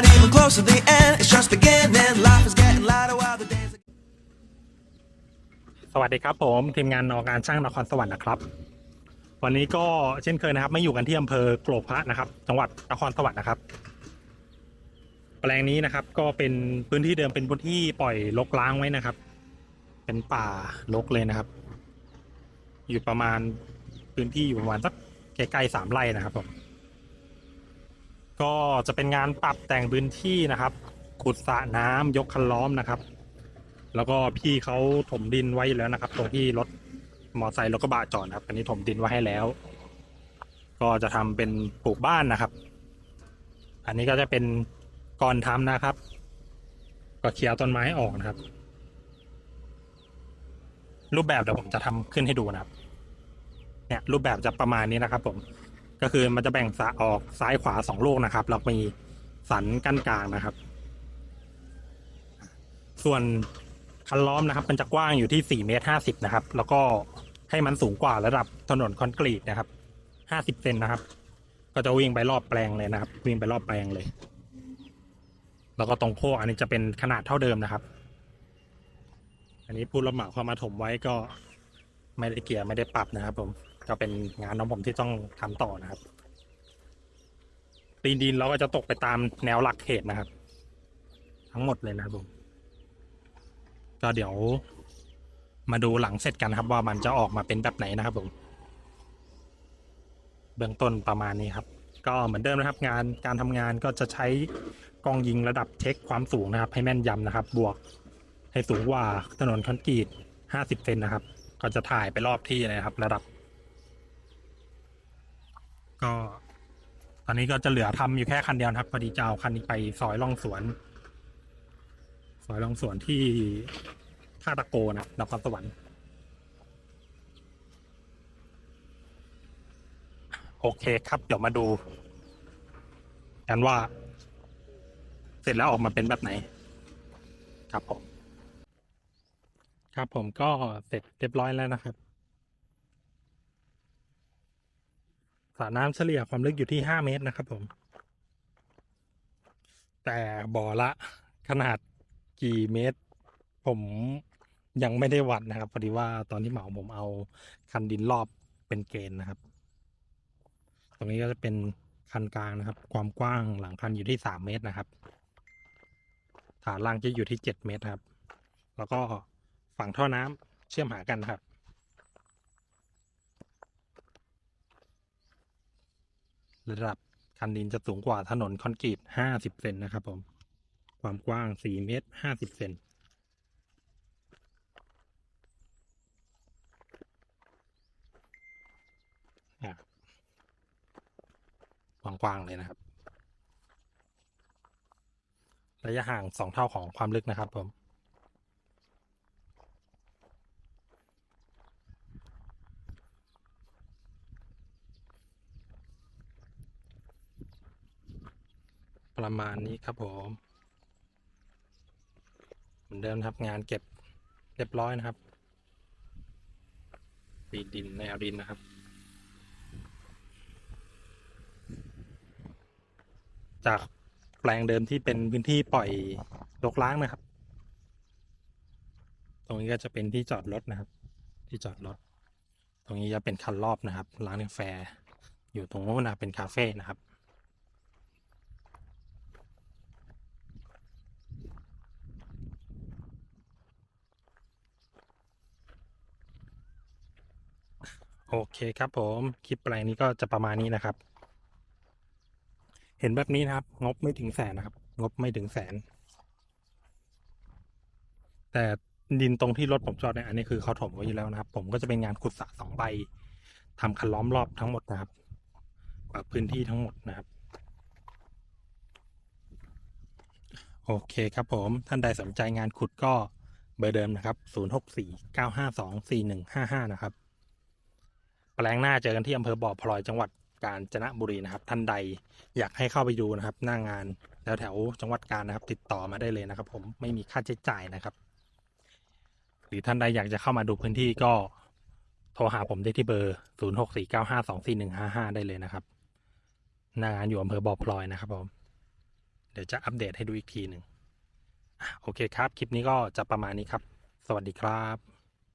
not even close to the end it's just beginning life is getting lighter while the days are สวัสดีครับผมทีมงานนอการช่างนครสวรรค์นะครับ วันนี้ก็เช่นเคยนะครับไม่อยู่กันที่อำเภอโกรพระนะครับ จังหวัดนครสวรรค์นะครับ แปลงนี้นะครับก็เป็นพื้นที่เดิมเป็นพื้นที่ปล่อยลกล้างไว้นะครับ เป็นป่าลกเลยนะครับ อยู่ประมาณพื้นที่อยู่ประมาณสักใกล้ๆสามไร่นะครับผม ก็จะเป็นงานปรับแต่งพื้นที่นะครับ ขุดสระน้ำยกคันล้อมนะครับ แล้วก็พี่เขาถมดินไว้แล้วนะครับ ตรงที่รถมอไซค์รถกระบะจอดนะครับ อันนี้ถมดินไว้ให้แล้ว ก็จะทำเป็นปลูกบ้านนะครับ อันนี้ก็จะเป็นก่อนทำนะครับ ก็เคลียร์ต้นไม้ออกนะครับ รูปแบบเดี๋ยวผมจะทำขึ้นให้ดูนะครับ เนี่ยรูปแบบจะประมาณนี้นะครับ ผม ก็คือมันจะแบ่งสะออกซ้ายขวาสองลูกนะครับแล้วมีสันกั้นกลางนะครับ ส่วนคันล้อมนะครับ มันจะกว้างอยู่ที่4เมตร50นะครับ แล้วก็ให้มันสูงกว่าระดับถนนคอนกรีตนะครับ50เซนนะครับ ก็จะวิ่งไปรอบแปลงเลยนะครับ วิ่งไปรอบแปลงเลย แล้วก็ตรงโค้งอันนี้จะเป็นขนาดเท่าเดิมนะครับ อันนี้ผู้รับเหมาเข้ามาถมไว้ก็ไม่ได้เกียร์ไม่ได้ปรับนะครับผม ก็เป็นงานของผมที่ต้องทำต่อนะครับตีนดินเราก็จะตกไปตามแนวหลักเขตนะครับ ทั้งหมดเลยนะครับผมก็เดี๋ยวมาดูหลังเสร็จกันครับ ว่ามันจะออกมาเป็นแบบไหนนะครับผมเบื้องต้นประมาณนี้ครับ ก็เหมือนเดิมนะครับ งานการทำงานก็จะใช้กล้องยิงระดับเช็คความสูงนะครับ ให้แม่นยำนะครับ บวกให้สูงกว่าถนนคอนกรีต 50 เซนนะครับ ก็จะถ่ายไปรอบที่เลยครับ ระดับ ก็ ตอนนี้ก็จะเหลือทำอยู่แค่คันเดียวนะครับพอดีจะเอาคันนี้ไปซอยล่องสวน ซอยล่องสวนที่ท่าตะโกนะนครสวรรค์โอเคครับ เดี๋ยวมาดูกันว่า เสร็จแล้วออกมาเป็นแบบไหน ครับผม ครับผมก็เสร็จเรียบร้อยแล้วนะครับ สระน้ำเฉลี่ยความลึกอยู่ที่ห้าเมตรนะครับผม แต่บ่อละขนาดกี่เมตร ผมยังไม่ได้วัดนะครับพอดีว่าตอนที่เหมาผมเอาคันดินรอบเป็นเกณฑ์นะครับ ตรงนี้ก็จะเป็นคันกลางนะครับ ความกว้างหลังคันอยู่ที่สามเมตรนะครับ ฐานล่างจะอยู่ที่เจ็ดเมตรครับ แล้วก็ฝั่งท่อน้ำเชื่อมหากันครับ ระดับคันดินจะสูงกว่าถนนคอนกรีตห้าสิบเซนนะครับผม ความกว้างสี่เมตรห้าสิบเซนกว้างๆเลยนะครับ ระยะห่างสองเท่าของความลึกนะครับผม ประมาณนี้ครับผมเหมือนเดิมครับงานเก็บเรียบร้อยนะครับปีดินแนวดินนะครับ จากแปลงเดิมที่เป็นพื้นที่ปล่อยรกล้างนะครับ ตรงนี้ก็จะเป็นที่จอดรถนะครับ ที่จอดรถ ตรงนี้จะเป็นคันรอบนะครับ ร้านกาแฟ อยู่ตรงโน้นนะเป็นคาเฟ่นะครับ โอเคครับผม คลิปแปลงนี้ก็จะประมาณนี้นะครับ เห็นแบบนี้นะครับ งบไม่ถึงแสนนะครับ งบไม่ถึงแสน แต่ดินตรงที่รถผมจอดเนี่ยอันนี้คือเขาถมไว้อยู่แล้วนะครับ ผมก็จะเป็นงานขุดสระสองใบทำคันล้อมรอบทั้งหมดนะครับปรับพื้นที่ทั้งหมดนะครับ โอเคครับผมท่านใดสนใจงานขุดก็เบอร์เดิมนะครับ 0649524155 นะครับ แปลงหน้าเจอกันที่อำเภอบ่อพลอยจังหวัดกาญจนบุรีนะครับ ท่านใดอยากให้เข้าไปดูนะครับ หน้างานแถวแถวจังหวัดกาญนะครับ ติดต่อมาได้เลยนะครับ ผมไม่มีค่าใช้จ่ายนะครับ หรือท่านใดอยากจะเข้ามาดูพื้นที่ก็โทรหาผมได้ที่เบอร์ 0649524155 ได้เลยนะครับ หน้างานอยู่อำเภอบ่อพลอยนะครับผม เดี๋ยวจะอัปเดตให้ดูอีกทีหนึ่งโอเคครับ คลิปนี้ก็จะประมาณนี้ครับ สวัสดีครับ